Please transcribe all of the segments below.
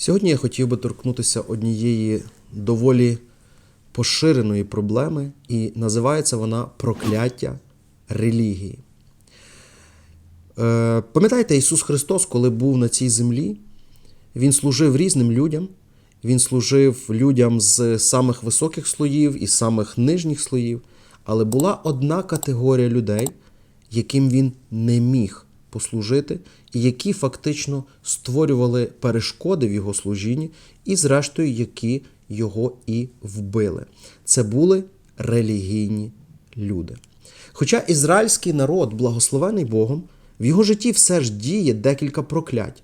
Сьогодні я хотів би торкнутися однієї доволі поширеної проблеми, і називається вона прокляття релігії. Е, Пам'ятаєте, Ісус Христос, коли був на цій землі, Він служив різним людям. Він служив людям з самих високих слоїв і самих нижніх слоїв. Але була одна категорія людей, яким він не міг послужити, і які фактично створювали перешкоди в його служінні, і, зрештою, які його і вбили. Це були релігійні люди. Хоча ізраїльський народ, благословений Богом, в його житті все ж діє декілька проклять.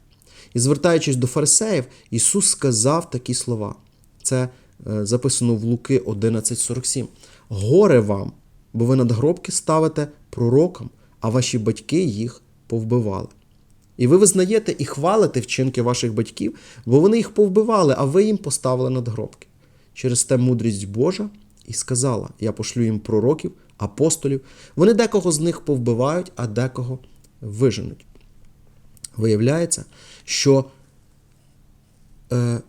І звертаючись до фарисеїв, Ісус сказав такі слова. Це е, записано в Луки 11:47. Горе вам, бо ви надгробки ставите пророкам, а ваші батьки їх повбивали. І ви визнаєте і хвалите вчинки ваших батьків, бо вони їх повбивали, а ви їм поставили надгробки. Через те мудрість Божа і сказала: Я пошлю їм пророків, апостолів. Вони декого з них повбивають, а декого виженуть. Виявляється, що е,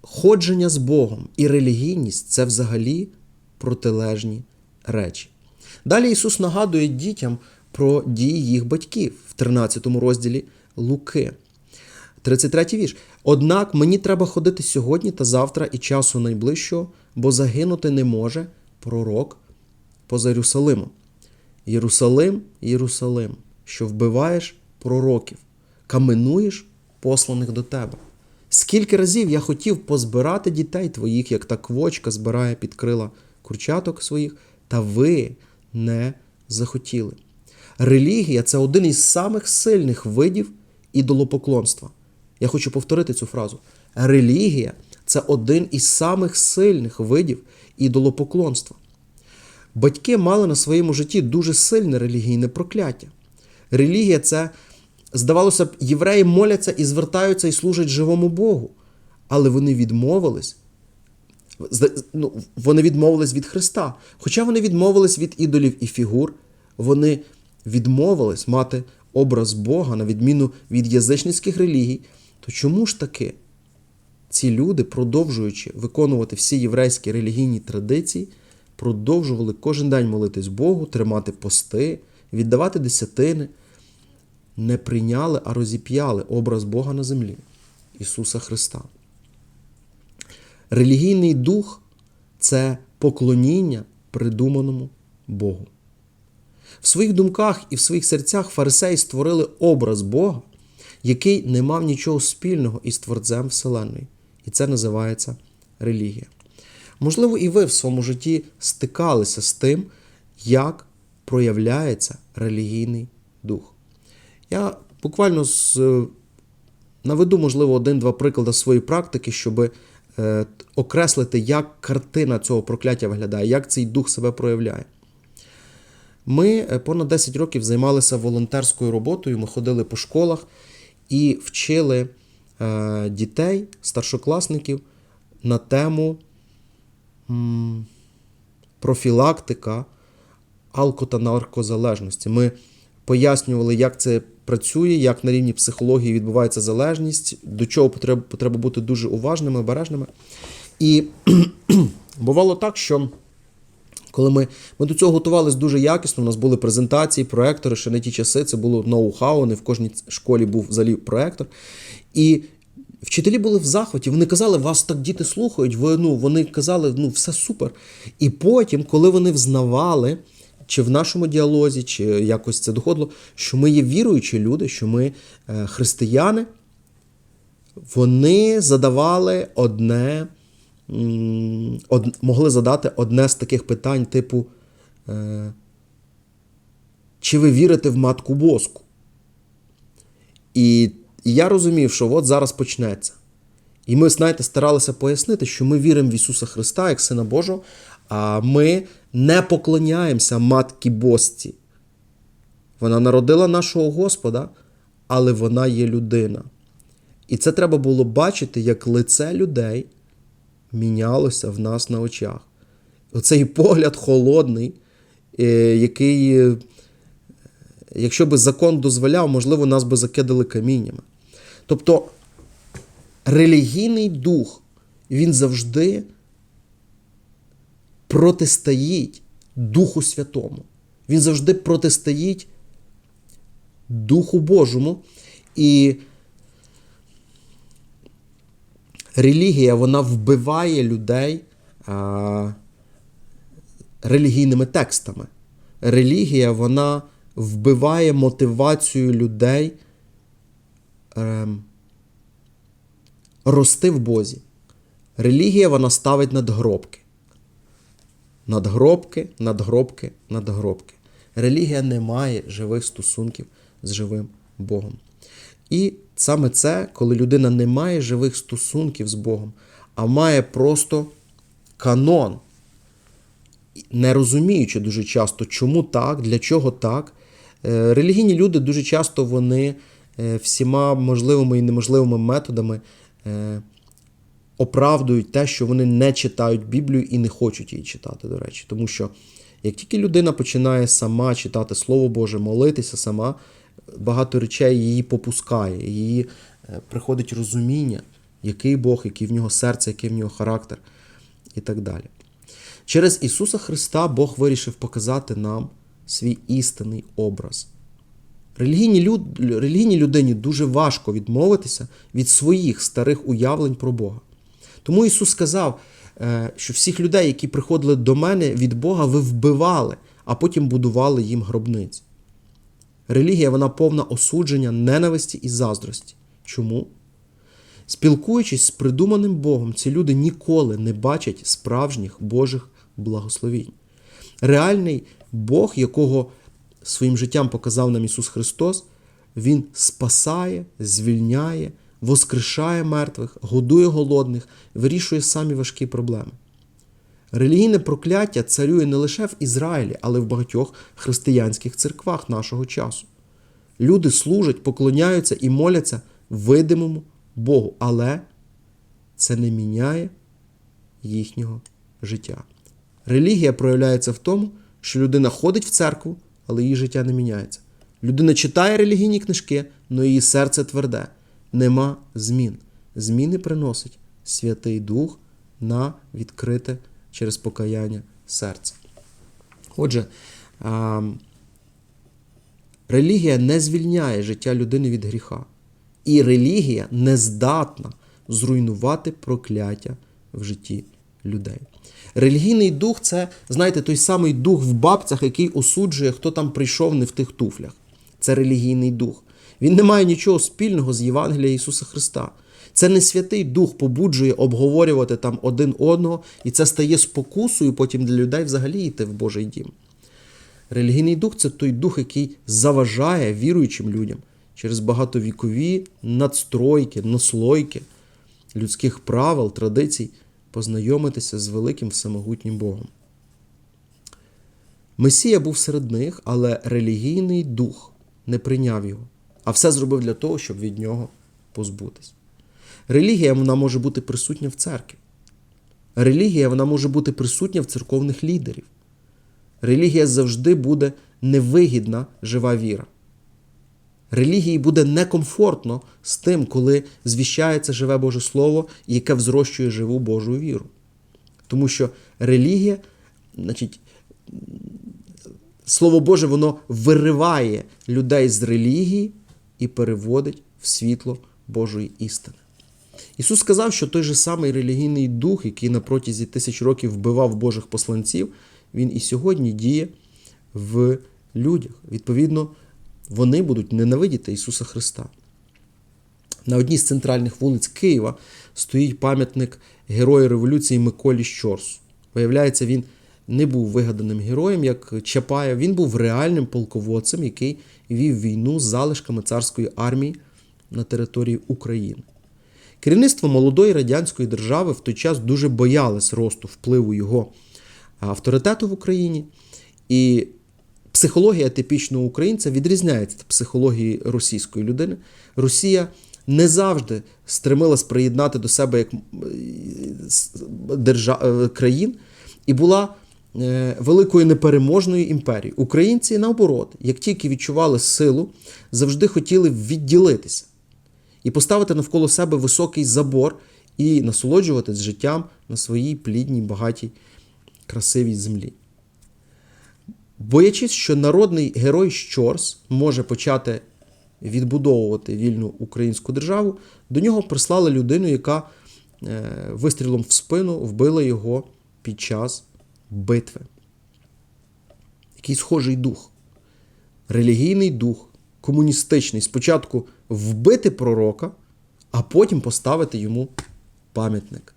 ходження з Богом і релігійність це взагалі протилежні речі. Далі Ісус нагадує дітям про дії їх батьків в 13 розділі Луки. 33 вірш. Однак мені треба ходити сьогодні та завтра і часу найближчого, бо загинути не може пророк поза Єрусалимом. Єрусалим, Єрусалим, що вбиваєш пророків, каменуєш посланих до тебе. Скільки разів я хотів позбирати дітей твоїх, як та квочка збирає під крила курчаток своїх, та ви не захотіли. Релігія це один із самих сильних видів ідолопоклонства. Я хочу повторити цю фразу. Релігія це один із самих сильних видів ідолопоклонства. Батьки мали на своєму житті дуже сильне релігійне прокляття. Релігія це, здавалося б, євреї моляться і звертаються і служать живому Богу. Але вони відмовились. Ну, вони відмовились від Христа. Хоча вони відмовились від ідолів і фігур, вони відмовились мати образ Бога на відміну від язичницьких релігій, то чому ж таки ці люди, продовжуючи виконувати всі єврейські релігійні традиції, продовжували кожен день молитись Богу, тримати пости, віддавати десятини, не прийняли, а розіп'яли образ Бога на землі Ісуса Христа. Релігійний дух це поклоніння придуманому Богу. В своїх думках і в своїх серцях фарисеї створили образ Бога, який не мав нічого спільного із Творцем Вселенної. І це називається релігія. Можливо, і ви в своєму житті стикалися з тим, як проявляється релігійний дух. Я буквально з, наведу, можливо, один-два приклади своєї практики, щоб е, окреслити, як картина цього прокляття виглядає, як цей дух себе проявляє. Ми понад 10 років займалися волонтерською роботою, ми ходили по школах і вчили е, дітей, старшокласників на тему профілактика алко- та наркозалежності. Ми пояснювали, як це працює, як на рівні психології відбувається залежність, до чого потрібно бути дуже уважними, обережними. І бувало так, що. Коли ми ми до цього готувалися дуже якісно, у нас були презентації, проектори, ще не ті часи, це було ноу-хау, не в кожній школі був взагалі проектор. І вчителі були в захваті, вони казали, вас так діти слухають, ви, ну, вони казали, ну, все супер. І потім, коли вони взнавали, чи в нашому діалозі, чи якось це доходило, що ми є віруючі люди, що ми е, християни, вони задавали одне од, могли задати одне з таких питань, типу, е, чи ви вірите в матку боску? І, і я розумів, що от зараз почнеться. І ми, знаєте, старалися пояснити, що ми віримо в Ісуса Христа як Сина Божого, а ми не поклоняємося матці босці. Вона народила нашого Господа, але вона є людина. І це треба було бачити як лице людей мінялося в нас на очах. Оцей погляд холодний, е, який, е, якщо би закон дозволяв, можливо, нас би закидали каміннями. Тобто релігійний дух, він завжди протистоїть Духу Святому. Він завжди протистоїть Духу Божому. І релігія вона вбиває людей а, релігійними текстами. Релігія вона вбиває мотивацію людей ем, рости в Бозі. Релігія вона ставить надгробки. Надгробки, надгробки, надгробки. Релігія не має живих стосунків з живим Богом. І саме це, коли людина не має живих стосунків з Богом, а має просто канон, не розуміючи дуже часто, чому так, для чого так. Е, Релігійні люди дуже часто вони е, всіма можливими і неможливими методами е, оправдують те, що вони не читають Біблію і не хочуть її читати, до речі. Тому що як тільки людина починає сама читати Слово Боже, молитися сама, багато речей її попускає, її е, приходить розуміння, який Бог, який в нього серце, який в нього характер і так далі. Через Ісуса Христа Бог вирішив показати нам свій істинний образ. Релігійній, люд... Релігійній людині дуже важко відмовитися від своїх старих уявлень про Бога. Тому Ісус сказав, е, що всіх людей, які приходили до мене від Бога, ви вбивали, а потім будували їм гробниці. Релігія вона повна осудження, ненависті і заздрості. Чому? Спілкуючись з придуманим Богом, ці люди ніколи не бачать справжніх Божих благословінь. Реальний Бог, якого своїм життям показав нам Ісус Христос, Він спасає, звільняє, воскрешає мертвих, годує голодних, вирішує самі важкі проблеми. Релігійне прокляття царює не лише в Ізраїлі, але й в багатьох християнських церквах нашого часу. Люди служать, поклоняються і моляться видимому Богу, але це не міняє їхнього життя. Релігія проявляється в тому, що людина ходить в церкву, але її життя не міняється. Людина читає релігійні книжки, але її серце тверде. Нема змін. Зміни приносить Святий Дух на відкрите через покаяння серце. Отже, релігія не звільняє життя людини від гріха. І релігія не здатна зруйнувати прокляття в житті людей. Релігійний дух це, знаєте, той самий дух в бабцях, який осуджує, хто там прийшов не в тих туфлях. Це релігійний дух. Він не має нічого спільного з Євангелія Ісуса Христа. Це не святий дух побуджує обговорювати там один одного, і це стає спокусою потім для людей взагалі йти в Божий дім. Релігійний дух це той дух, який заважає віруючим людям через багатовікові надстройки, наслойки людських правил, традицій познайомитися з великим всемогутнім Богом. Месія був серед них, але релігійний дух не прийняв його, а все зробив для того, щоб від нього позбутись. Релігія вона може бути присутня в церкві. Релігія вона може бути присутня в церковних лідерів. Релігія завжди буде невигідна жива віра. Релігії буде некомфортно з тим, коли звіщається живе Боже Слово, яке взрощує живу Божу віру. Тому що релігія, значить, Слово Боже, воно вириває людей з релігії і переводить в світло Божої істини. Ісус сказав, що той же самий релігійний дух, який на протязі тисяч років вбивав Божих посланців, він і сьогодні діє в людях. Відповідно, вони будуть ненавидіти Ісуса Христа. На одній з центральних вулиць Києва стоїть пам'ятник Герою Революції Миколі Щорсу. Виявляється, він не був вигаданим героєм, як Чапаєв, він був реальним полководцем, який вів війну з залишками царської армії на території України. Керівництво молодої радянської держави в той час дуже боялось росту впливу його авторитету в Україні. І психологія типічного українця відрізняється від психології російської людини. Росія не завжди стремилась приєднати до себе як держав... країн і була великою непереможною імперією. Українці, наоборот, як тільки відчували силу, завжди хотіли відділитися. І поставити навколо себе високий забор і насолоджуватись життям на своїй плідній, багатій, красивій землі. Боячись, що народний герой Щорс може почати відбудовувати вільну українську державу, до нього прислали людину, яка е, вистрілом в спину вбила його під час битви. Який схожий дух, релігійний дух, комуністичний. Спочатку вбити пророка, а потім поставити йому пам'ятник.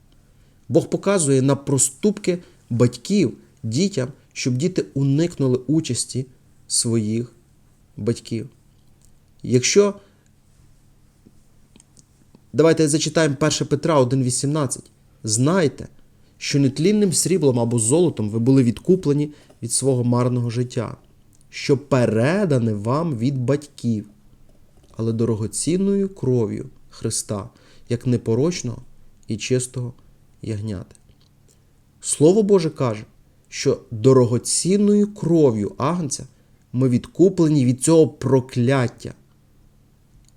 Бог показує на проступки батьків дітям, щоб діти уникнули участі своїх батьків. Якщо давайте зачитаємо 1 Петра 1,18. Знайте, що нетлінним сріблом або золотом ви були відкуплені від свого марного життя, що передане вам від батьків, але дорогоцінною кров'ю Христа, як непорочного і чистого ягняти. Слово Боже каже, що дорогоцінною кров'ю Агнця ми відкуплені від цього прокляття.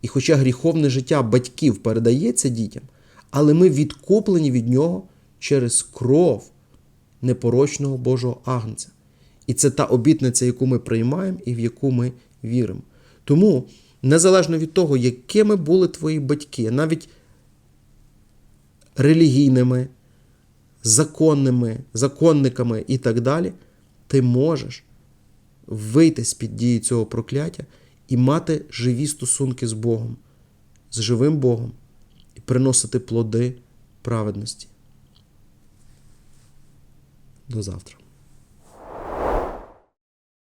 І хоча гріховне життя батьків передається дітям, але ми відкуплені від нього через кров непорочного Божого Агнця. І це та обітниця, яку ми приймаємо і в яку ми віримо. Тому, незалежно від того, якими були твої батьки, навіть релігійними, законними, законниками і так далі, ти можеш вийти з-під дії цього прокляття і мати живі стосунки з Богом, з живим Богом і приносити плоди праведності. До завтра.